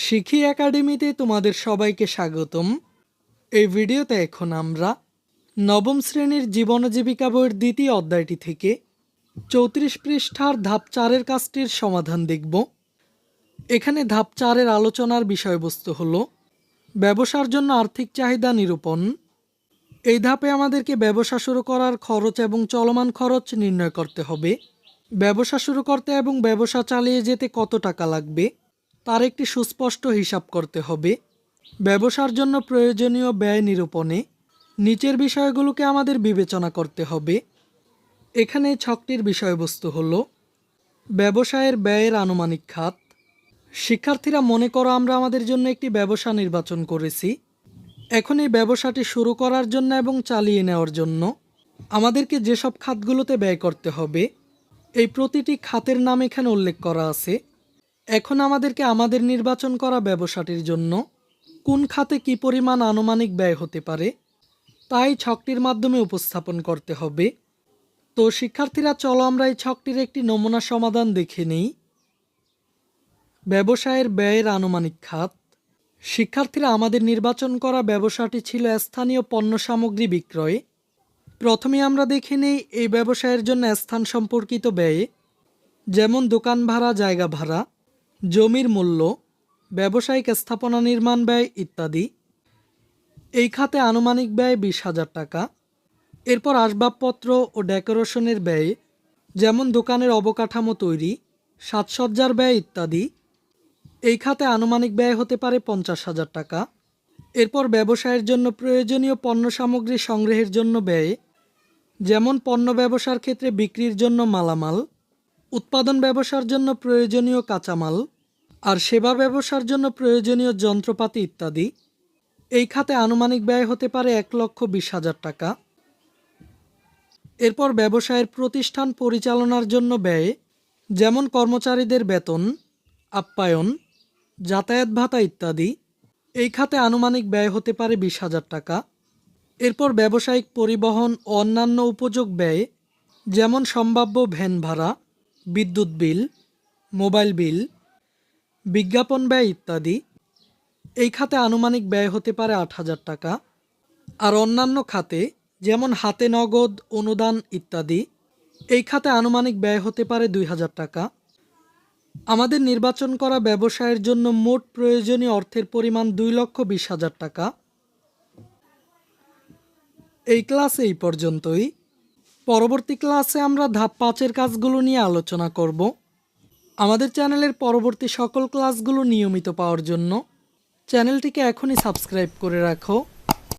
শিখি একাডেমিতে তোমাদের সবাইকে স্বাগতম। এই ভিডিওতে এখন আমরা নবম শ্রেণির জীবন জীবিকা বইয়ের দ্বিতীয় অধ্যায়টি থেকে চৌত্রিশ পৃষ্ঠার ধাপ চারের কাজটির সমাধান দেখব। এখানে ধাপ চারের আলোচনার বিষয়বস্তু হলো ব্যবসার জন্য আর্থিক চাহিদা নিরূপণ। এই ধাপে আমাদেরকে ব্যবসা শুরু করার খরচ এবং চলমান খরচ নির্ণয় করতে হবে। ব্যবসা শুরু করতে এবং ব্যবসা চালিয়ে যেতে কত টাকা লাগবে? তার একটি সুস্পষ্ট হিসাব করতে হবে। ব্যবসার জন্য প্রয়োজনীয় ব্যয় নিরূপণে নিচের বিষয়গুলোকে আমাদের বিবেচনা করতে হবে। এখানে ছকটির বিষয়বস্তু হলো, ব্যবসায়ের ব্যয়ের আনুমানিক খাত। শিক্ষার্থীরা মনে করো আমরা আমাদের জন্য একটি ব্যবসা নির্বাচন করেছি। এখন এই ব্যবসাটি শুরু করার জন্য এবং চালিয়ে নেওয়ার জন্য আমাদেরকে যেসব খাতগুলোতে ব্যয় করতে হবে, এই প্রতিটি খাতের নাম এখানে উল্লেখ করা আছে। এখন আমাদেরকে আমাদের নির্বাচন করা ব্যবসাটির জন্য কোন খাতে কি পরিমাণ আনুমানিক ব্যয় হতে পারে, তাই ছকটির মাধ্যমে উপস্থাপন করতে হবে। তো শিক্ষার্থীরা, চলো আমরা এই ছকটির একটি নমুনা সমাধান দেখে নিই। ব্যবসায়ের ব্যয়ের আনুমানিক খাত। শিক্ষার্থীরা, আমাদের নির্বাচন করা ব্যবসাটি ছিল স্থানীয় পণ্য সামগ্রী বিক্রয়। প্রথমে আমরা দেখে নেই এই ব্যবসায়ের জন্য স্থান সম্পর্কিত ব্যয়ে, যেমন দোকান ভাড়া, জায়গা ভাড়া। জমির মূল্য, ব্যবসায়িক স্থাপনা নির্মাণ ব্যয় ইত্যাদি। এই খাতে আনুমানিক ব্যয় বিশ হাজার টাকা। এরপর আসবাবপত্র ও ডেকোরেশনের ব্যয়, যেমন দোকানের অবকাঠামো তৈরি, সাজসজ্জার ব্যয় ইত্যাদি। এই খাতে আনুমানিক ব্যয় হতে পারে পঞ্চাশ হাজার টাকা। এরপর ব্যবসায়ের জন্য প্রয়োজনীয় পণ্য সামগ্রী সংগ্রহের জন্য ব্যয়, যেমন পণ্য ব্যবসার ক্ষেত্রে বিক্রির জন্য মালামাল। উৎপাদন ব্যবসার জন্য প্রয়োজনীয় কাঁচামাল আর সেবা ব্যবসার জন্য প্রয়োজনীয় যন্ত্রপাতি ইত্যাদি। এই খাতে আনুমানিক ব্যয় হতে পারে এক লক্ষ বিশ হাজার টাকা। এরপর ব্যবসায়ের প্রতিষ্ঠান পরিচালনার জন্য ব্যয়, যেমন কর্মচারীদের বেতন, আপ্যায়ন, যাতায়াত ভাতা ইত্যাদি। এই খাতে আনুমানিক ব্যয় হতে পারে বিশ হাজার টাকা। এরপর ব্যবসায়িক পরিবহন, অন্যান্য উপযোগ ব্যয়, যেমন সম্ভাব্য ভ্যান ভাড়া বিদ্যুৎ বিল, মোবাইল বিল, বিজ্ঞাপন ব্যয় ইত্যাদি। এই খাতে আনুমানিক ব্যয় হতে পারে আট হাজার টাকা। আর অন্যান্য খাতে, যেমন হাতে নগদ, অনুদান ইত্যাদি, এই খাতে আনুমানিক ব্যয় হতে পারে দুই হাজার টাকা। আমাদের নির্বাচন করা ব্যবসায়ের জন্য মোট প্রয়োজনীয় অর্থের পরিমাণ দুই লক্ষ বিশ হাজার টাকা। এই ক্লাসে এই পর্যন্তই। পরবর্তী ক্লাসে আমরা ধাপ পাঁচের কাজগুলো নিয়ে আলোচনা করব। আমাদের চ্যানেলের পরবর্তী সকল ক্লাসগুলো নিয়মিত পাওয়ার জন্য চ্যানেলটিকে এখনই সাবস্ক্রাইব করে রাখো।